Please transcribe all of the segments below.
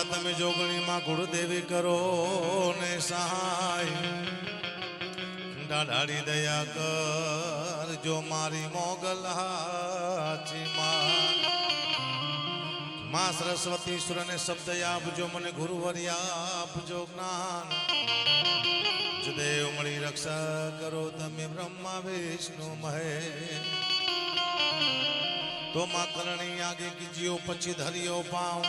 જગદંબા તમે જોગણીમાં ગુરુદેવી કરો ને સહાય. ડાઢાડી દયા કર, જો મારી મોગલ માં માં સરસ્વતી સુરને શબ્દ આપજો, મને ગુરુવર્યા આપજો જ્ઞાન. જુદેવ મળી રક્ષા કરો, તમે બ્રહ્મા, વિષ્ણુ, મહેશ. તો માં કરણી આગે કીજીઓ, પછી ધરિયો પાઉ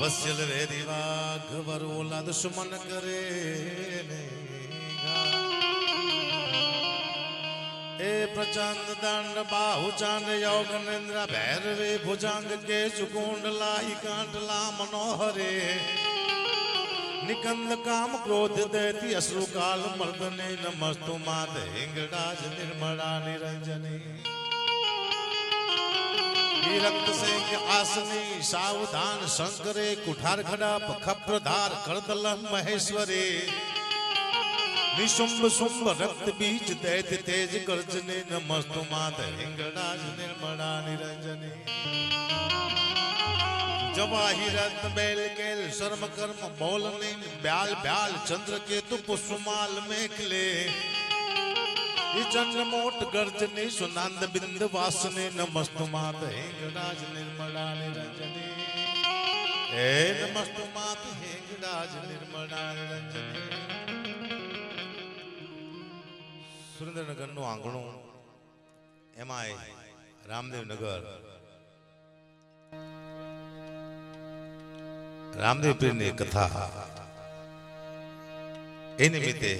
વસ્યલ રે દીવા ઘવર ઓલા દુશ્મન કરે એ પ્રચંડ દંડ, બાહુ ચાંદ યોગ નિંદ્ર, ભૈરવે ભુજંગ કે ચુકુંડલા કાંડલા મનોહરે. નિકંદ કામ ક્રોધ દેતી અશ્રુ કાલ મર્દને નમસ્તુ માત હિંગડાજ નિર્મળા નિરંજની. રક્ત સિંહ આસની સાવધાન શંકરે કુઠાર ખડા પખપ્રધાર કરદલ મહેશ્વરે નિશુંભ શુંભ રક્ત બીજ દૈત તેજ ગર્જને નમસ્તુ માત હિંગડાજ નિર્મળા નિરંજને જવાહી રત્ન બેલ કેલ શર્મ કર્મ બોલને બ્યાલ બ્યાલ ચંદ્ર કેતુ પુષ્પમાલ મેખલે એ ચંદ્ર મોટ ગર્જને સુનાંદ બિંદ વાસને નમસ્તુ માત. હેંગડાજ નિર્મળા નિરંજની હે નમસ્તુ માત હેંગડાજ નિર્મળા નિરંજની સુરેન્દ્રનગરનું આંગણું એમાં રામદેવનગર. રામદેવ પીરની કથા. એ નિમિત્તે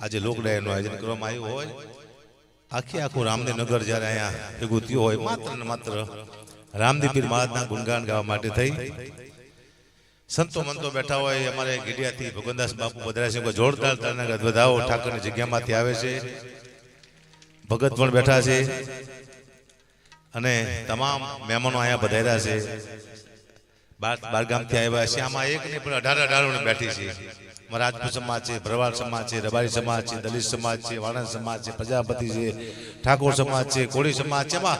આજે લોકડાયનું આયોજન કરવામાં આવ્યું હોય. આખી આખું રામદેવનગર જ્યારે અહીંયા ભેગું થયું હોય, માત્ર ને માત્ર રામદેવ મહારાજના ગુણગાન ગાવા માટે થઈ. સંતો મંતો બેઠા હોય, અમારે ગીડિયાથી ભગવનદાસ બાપુ કોઈ જોરદાર તારના વધાવો ઠાકરની જગ્યામાંથી આવે છે. ભગત પણ બેઠા છે. અને તમામ મહેમાનો અહીંયા બધાયેલા છે. બાર બારગામથી આવ્યા છે. આમાં એક નહીં પણ અઢાર અઢાર બેઠી છે. રાજપૂત સમાજ છે, ભરવાડ સમાજ છે, રબારી સમાજ છે, દલિત સમાજ છે, વાણંદ સમાજ છે, પ્રજાપતિ છે, ઠાકોર સમાજ છે, કોળી સમાજ છે, એમાં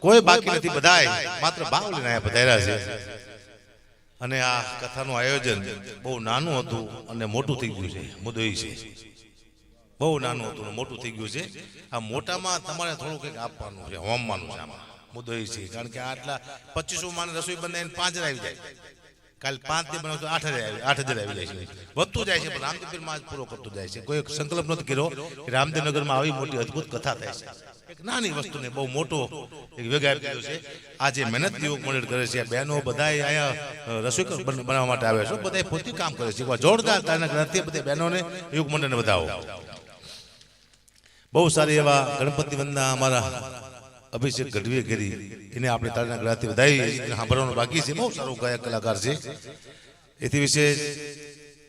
કોઈ બાકી નથી, બધાય. માત્ર ભાવ લઈને અહીંયા પધાર્યા છે. અને આ કથાનું આયોજન બહુ નાનું હતું અને મોટું થઈ ગયું છે, મુદ્દો એ છે. બહુ નાનું હતું મોટું થઈ ગયું છે. આ મોટામાં તમારે થોડું કંઈક આપવાનું છે, હોમવાનું છે આમાં. મુદ્દો એ છે, કારણ કે આટલા પચીસો માને રસોઈ બંધાઈને પાંચ આવી જાય. કાલ પાંચથી બનાવતો આઠ આઠ હજાર આવી જાય છે. વધતું જાય છે, પણ રામદેવમાં પૂરો કરતો જાય છે. કોઈ સંકલ્પ નથી કર્યો રામદેવનગરમાં આવી મોટી અદ્ભુત કથા થાય છે. એક નાની વસ્તુને બહુ મોટો એક વેગ આપી દીધો છે. આ જે મહેનત યુવક મંડળ કરે છે. બહેનો બધા અહીંયા રસોઈ બનાવવા માટે આવે છે. બધા પોતે કામ કરે છે. જોરદાર તારના ગ્રંથિ બધા બહેનોને, યુવક મંડળને વધાવો. બહુ સારી એવા ગણપતિ વંદના અમારા અભિષેક ગઢવીએ કરી. એને આપણે તાળીના ગ્રહથી વધાવી સાંભળવાનું બાકી છે. બહુ સારો ગાયક કલાકાર છે. એથી વિશે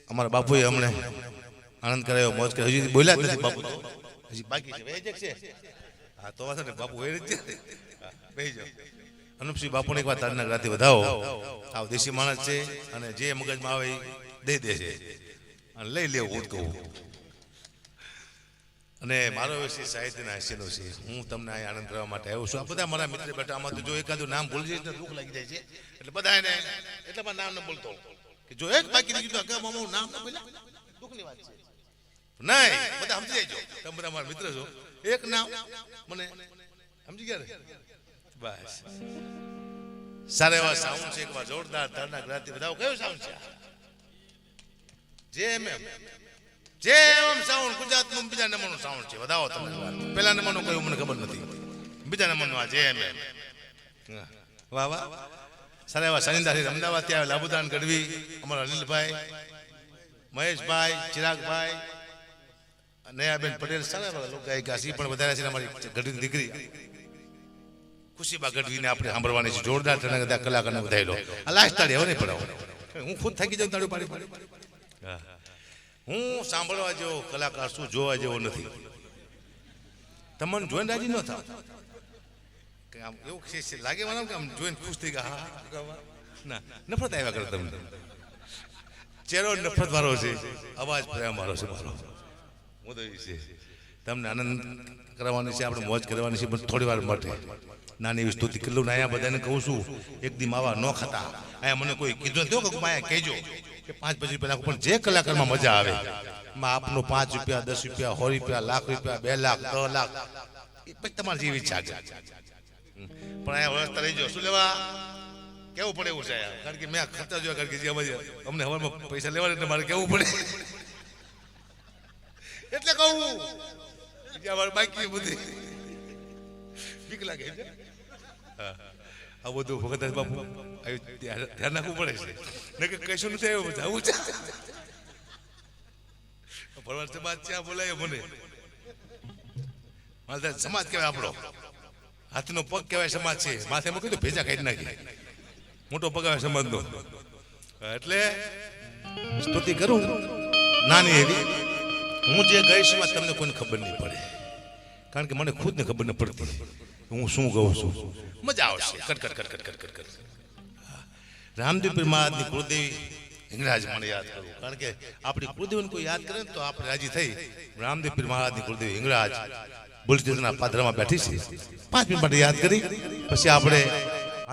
અમારા બાપુએ અમને આનંદ કરાયો, મોજ કરાયો હજી બોલ્યા નથી બાપુ હજી બાકી છે. હા, તો વાત ને બાપુ એ રીતે બેહી જાઓ. અનુપસિંહ બાપુને એકવાર તાળીના ગ્રહથી વધાવો. આવ દેશી માણસ છે અને જે મગજમાં આવે એ દઈ દે છે. અને લઈ લેવું હું કહું. અને મારો વિષય સાહિત્યના હાસ્યનો છે. હું તમને અહીં આનંદ કરવા માટે આવ્યો છું. આ બધા મારા મિત્ર બેઠા, આમાં તો જો એકાદું નામ ભૂલી જઈશ ને દુઃખ લાગી જાય છે. એટલે બધા એને એટલે મારા નામ ન બોલતો કે જો એક બાકી રહી ગયું તો અગાઉ મામા નામ ન બોલ્યા દુઃખની વાત છે. નહીં, બધા સમજી જાય તમે બધા મારા મિત્ર છો. એક નામ મને સમજી ગયા બસ. સારા એવા સાઉન્ડ છે એકવાર જોરદાર તારના ગ્રાતિ બધા કયો સાઉન્ડ છે? જે એમ એમ. જે એમ સાઉન્ડ ગુજરાતનું બીજા નંબરનું સાઉન્ડ છે. વધાવો તમે પહેલા નંબરનું કયું, મને ખબર નથી. બીજા નંબરનું આ જે એમ એમ. વાહ વાહ. સારા એવા સનિદાસી અમદાવાદથી આવ્યા લાભુદાન ગઢવી, અમારા અનિલભાઈ, મહેશભાઈ, ચિરાગભાઈ, નયાબેન પટેલ, સારા એવા લોકો ગાયિકા છે. પણ વધારે છે અમારી ગઢવી દીકરી. ખુશીબા ગઢવીને આપણે સાંભળવાની છે. જોરદાર તને બધા કલાકારને વધારેલો આ લાસ્ટ તાળી હવે નહીં પડાવો. હું ખુદ થાકી જાઉં તાળી પાડી પાડી. હા. હું સાંભળવા જેવો કલાકાર શું, જોવા જેવો નથી. તમને જોઈને રાજી ન થાવ. કે આમ એવું લાગે મને કે આમ જોઈને ખુશ થઈ ગયા. ના નફરત આવ્યા કરે તમને. ચહેરો નફરત વાળો છે, અવાજ પ્રેમ વાળો છે મારો. હું તો છે. તમને આનંદ કરવાની છે, આપણે મોજ કરવાની છે, પણ થોડી વાર માટે. નાની એવી સ્તુતિ કેટલું ના અહીંયા બધાને કહું છું, એક દી માવા ન ખાતા. અહીંયા મને કોઈ કીધું થયો કે માયા કહેજો. કે પાંચ પછી રૂપિયા નાખો. પણ જે કલાકારમાં મજા આવે, માં આપનું પાંચ રૂપિયા, દસ રૂપિયા, સો રૂપિયા, લાખ રૂપિયા, બે લાખ દસ લાખ પછી તમારી જેવી ઈચ્છા છે. પણ અહીંયા વ્યવસ્થા રહી જાઓ શું લેવા? કેવું પડે એવું છે કારણ કે મેં ખર્ચા જોયા, કારણ કે જે અમારી અમને હવામાં પૈસા લેવા એટલે મારે કેવું પડે? એટલે કહું. જે અમારે બાકી બધી. બીક લાગે છે. હા. આ બધું ભગત બાપુ. ધ્યાન રાખવું પડે છે. ને કે કશું નથી આવ્યું, જવું છે. ભરવાડ સમાજ ત્યાં બોલાય મને. મારે સમાજ કહેવાય આપણો. હાથનો પગ કહેવાય સમાજ છે. માથે મૂકી તો ભેજા કાઢી નાખી. મોટો પગ આવે સમાજનો. એટલે સ્તુતિ કરું. નાની એવી. હું જે ગઈશ તમને કોઈને ખબર નહીં પડે. કારણ કે મને ખુદને ખબર ન પડતી. હું શું કહું છું? મજા આવશે. Cut cut cut cut cut cut. Cut Ramdev Pir મહારાજની કુળદેવી હિંગરાજ મને યાદ કરું. કારણ કે આપણી કુળદેવીને કોઈ યાદ કરે ને તો આપણે રાજી થઈ. રામદેવ મહારાજની કુળદેવી હિંગળાજ બુલચિતના પાદરામાં બેઠી છે. પાંચ મિનિટ માટે યાદ કરી. પછી આપણે